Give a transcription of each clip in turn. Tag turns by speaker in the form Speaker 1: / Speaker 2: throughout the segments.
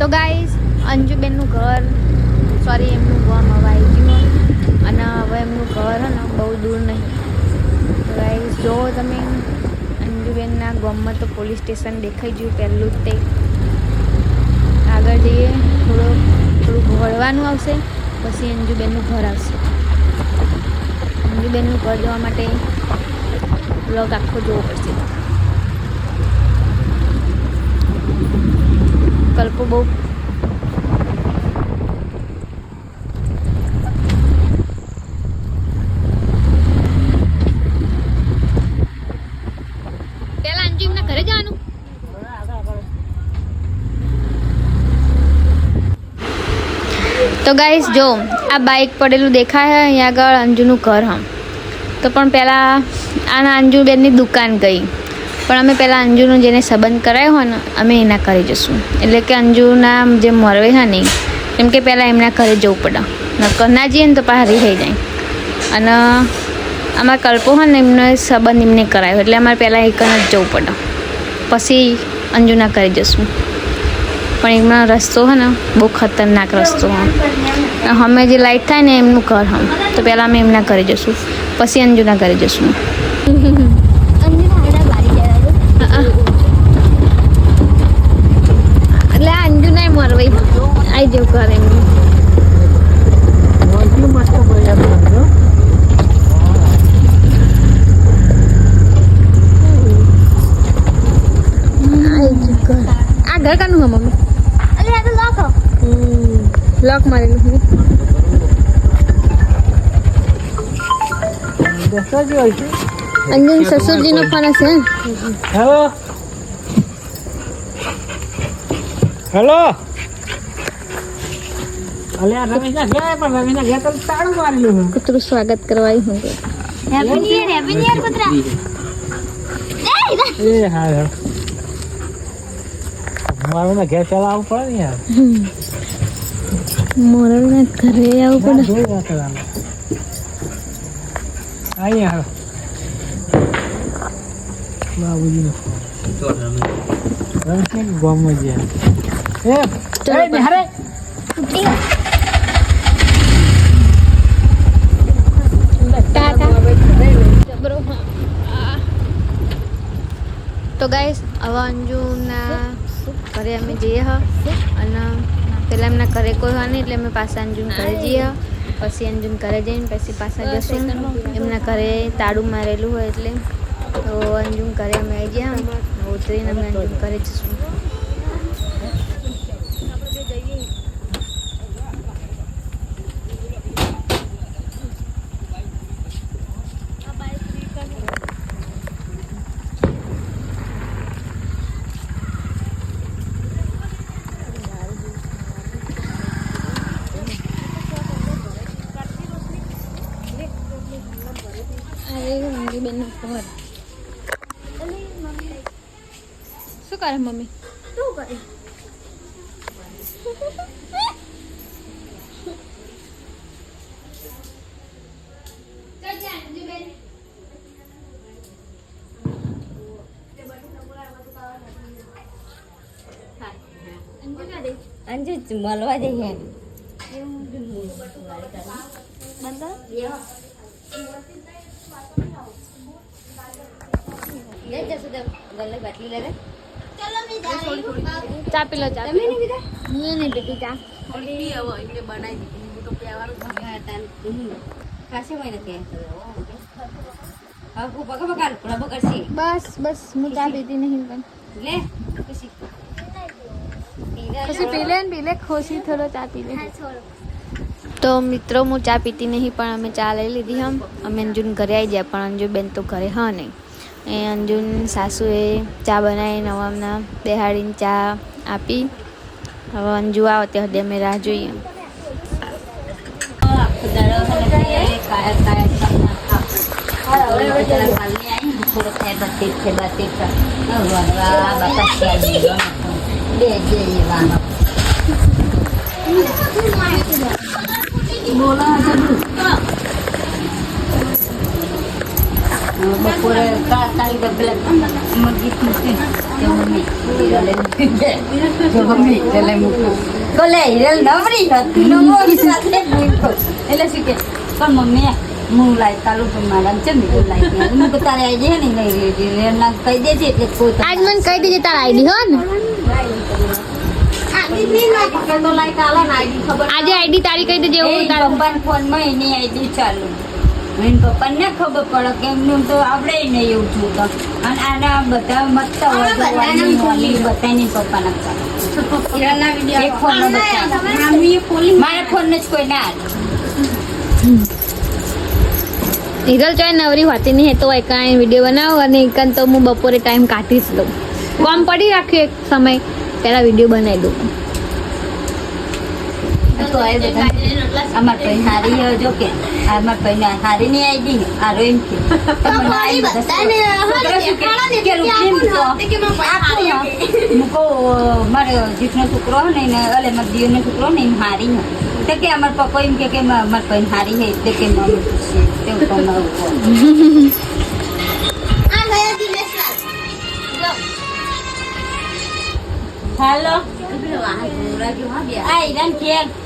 Speaker 1: તો ગાઈઝ અંજુબેનનું ઘર સોરી એમનું ગામ હવે આવી ગયું અને હવે એમનું ઘર હે ને બહુ દૂર નહીં. તો ગાઈઝ જો તમે અંજુબેનના ગામમાં તો પોલીસ સ્ટેશન દેખાઈ ગયું પહેલું જ તે. આગળ જઈએ, થોડું થોડુંક વળવાનું આવશે, પછી અંજુબેનનું ઘર આવશે. અંજુબેનનું ઘર જોવા માટે બ્લોગ આખો જોવો પડશે. કલ્પો બહુ ઘરે જવાનું? તો ગાઈસ જો, આ બાઇક પડેલું દેખાય અહીંયા આગળ અંજુનું ઘર હમ તો પણ પહેલાં આના અંજુબેનની દુકાન ગઈ. પણ અમે પહેલાં અંજુનો જેને સંબંધ કરાયો હોય ને, અમે એના ઘરે જઈશું એટલે કે અંજુના જે મરવે છે ને, કેમ કે પહેલાં એમના ઘરે જવું પડે. નકર ના જઈએ ને તો પહારી થઈ જાય. અને અમારા કલ્પો હોય ને, એમનો સંબંધ એમને કરાયો. એટલે અમારે પહેલાં એક જ જવું પડે. પછી અંજુના ઘરે જઈશું પણ એમનો રસ્તો છે ને, બહુ ખતરનાક રસ્તો હોય અમે જે લાઈટ થાય ને એમનું ઘર હમ તો પહેલાં અમે એમના ઘરે જઈશું પછી અંજુના ઘરે જઈશું એટલે આ અંજુ ના મરવાઈ જવું ઘર એમનું આ ઘર કાનું હે મમ્મી લોક મારેલું હું અંજન સસુરજીનો ફોન હશે
Speaker 2: હેલો હેલો અલ્યા રમેશના ઘેર પણ રમેશના ઘેર તો તાળું મારેલું છે.
Speaker 1: કૂતરું સ્વાગત કરવા આવ્યું હું
Speaker 2: એ હા હા મારું ઘેર પેલા આવવું પડે ને યાર
Speaker 1: મોરલના ઘરે આવું
Speaker 2: ના, જોઈ વાત કરવાનું. આઈએ હાલો. બાબુજીનો રમેશને ગામમાં ગયા. એ,
Speaker 1: ચલો
Speaker 2: એ, નિહારે.
Speaker 1: તો ગાઈસ આવા અંજુના ઘરે અમે જઈએ હ. અને પેલા એમના ઘરે કોઈ હોય નહીં એટલે અમે પાછા અંજુન ઘરે જઈએ પછી અંજુન ઘરે જઈને પછી પાછા જશું. એમના ઘરે તાળું મારેલું હોય એટલે. તો અંજુન ઘરે અમે આવી ગયા. ઉતરીને અમે અંજુન ઘરે જશું. અરે મમ્મી? બેન ઘર શું કરે મમ્મી
Speaker 3: અંજુ મળવા જઈએ લે જશું તો ગલ્લે બાટલી લે રે
Speaker 1: ચા પી લો ચા પી લો. મેં નહીં પીધી ચા
Speaker 3: ખાસે મહિને કે હા ખૂબ બગા બગાડ પૂરા બગડશે
Speaker 1: બસ બસ હું ચા પીતી નહીં પણ
Speaker 3: લે ખુશી
Speaker 1: પછી પી લે ને પી લે ખુશી થોડો ચા પી લે તો મિત્રો હું ચા પીતી નહીં પણ અમે ચા લઈ લીધી હમ અમે અંજુન ઘરે આવી ગયા પણ અંજુ બેન તો ઘરે હા નહીં એ અંજુન સાસુએ ચા બનાવી નવામના બેહાડીને ચા આપી. હવે અંજુ આવો ત્યાં સુધી અમે રાહ જોઈએ.
Speaker 3: આખો બપોરે કા- કાલે તો પેલા મૂકી કે મમ્મી મમ્મી મૂકી. હિરલ નવરી હતી હું. એટલે શું કે પણ મમ્મી હું લાઈ કાલું પણ મારા છે ને લાઈ હું તો તારે આવી જઈએ ને નહીં કહી દેજે એટલે કોઈ
Speaker 1: આજ મને કહી દેજે તારા આઈડી હો ને. આજે આઈડી તારી કહી દેજે
Speaker 3: એ
Speaker 1: તારા
Speaker 3: ફોનમાં એની આઈડી ચાલુ. એને પપ્પાને ના ખબર પડે કે એમનું તો આવડે નહીં એવું થયું તો. અને આના બધા મતતા હોય તો વાલી વાલી બધાની પપ્પાના. મારા ફોનને જ કોઈ ના.
Speaker 1: હિરલ ચોય નવરી હોતી નહીં એ તો એક વીડિયો બનાવો અને એકન તો હું બપોરે ટાઈમ કાઢીશ લઉં. કોમ પડી રાખ્યું એક સમય. પહેલા વીડિયો બનાવી દઉં.
Speaker 3: તો એ બધા અમાર ભાઈ હારી જો કે અમાર ભાઈ ને હારી ની આવી ને હારો એમ કે મારો જીતનો છોકરો હે ને અલે મારા દીવનો છોકરો ને એને હારી હું તો કે અમાર પપ્પા એમ કે અમાર ભાઈ હારી હે એટલે કે મમ્મી પૂછીએ તેવું તો અમારું કહો. રાન આ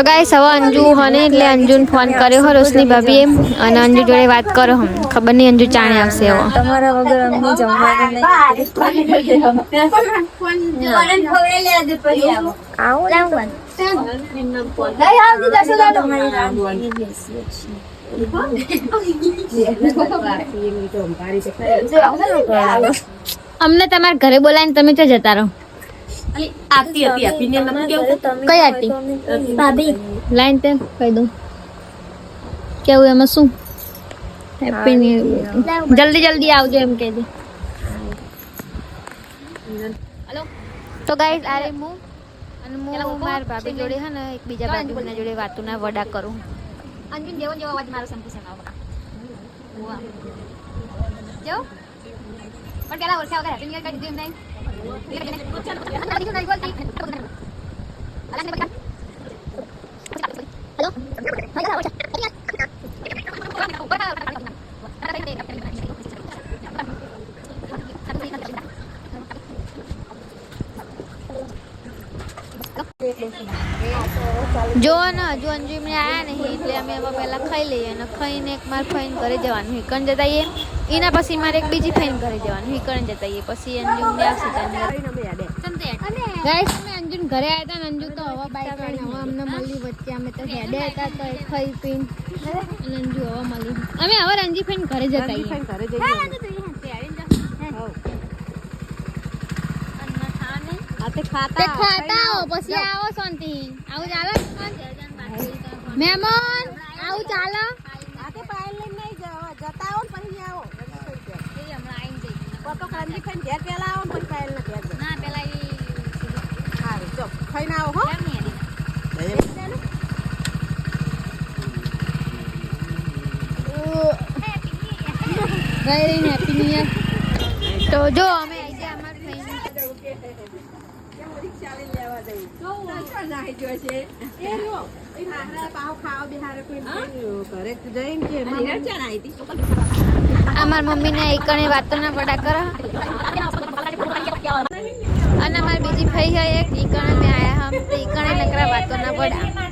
Speaker 1: ગાઈસ હવે અંજુ હને એટલે અંજુને ફોન કર્યો હો રોશની ભાભીએ. અને અંજુ જોડે વાત કરો હમ. ખબર નહીં અંજુ ચાણે આવશે એવો.
Speaker 4: તમારા વગર અમને જમવાનું નહીં
Speaker 1: અમને તમારા ઘરે બોલાવીને તમે તો જતા રહો?
Speaker 4: આપતી હતી આપીને નમું કેવું?
Speaker 1: કઈ આરતી ભાભી લાઈન તે કહી દઉં. કેવું એમાં શું? હેપી ન્યુ જલ્દી જલ્દી આવજો એમ હલો? તો ગાઈસ આરે હું. અને હું મારા ભાભી જોડે હે ને એક બીજા ભાભીના જોડે વાતોના વડા કરું. અંજુન જેવો જેવો અવાજ મારો સંપૂ શકાવ જો પણ પેલા ઓળખ્યા વગર હેપી ન્યુ કરી દીધું એમ ને હજુ અંજુ એમને આયા નહીં એટલે અમે હવે પહેલા ખાઈ લઈએ અને ખાઈને એક માર ફાઈન ઘરે જવાનું હિકણ જતા આવીએ એના પછી મારે એક બીજી ફાઈન ઘરે જવાનું હિકણ જતા આવીએ પછી અંજુ આવશે ગાઈસ અમે અંજુન ઘરે આવ્યા હતા ને અંજુ તો હવા બાઈક વાળી હવા અમને મળી વચ્ચે અમે તો હેડે હતા તો એ ખાઈ પીન અને અંજુ હવા મળી. અમે હવે રંજી ફાઈન ઘરે જતા આવીએ તે ખાતા આવો પછી આવો શાંતિ. આવું ચાલે મહેમાન આવું ચાલે. ના પેલા ગઈ રહી હેપી ન્યુ તો જો અમે આવી ગયા અમાર ફ્રેન્ડ અમાર મમ્મીને એકણે વાતોના પડા કરો. અને અમારી બીજી ફઈ છે એક ઈકણે મેં આયા હમ તો ઈકણે નકરા વાતોના વડા.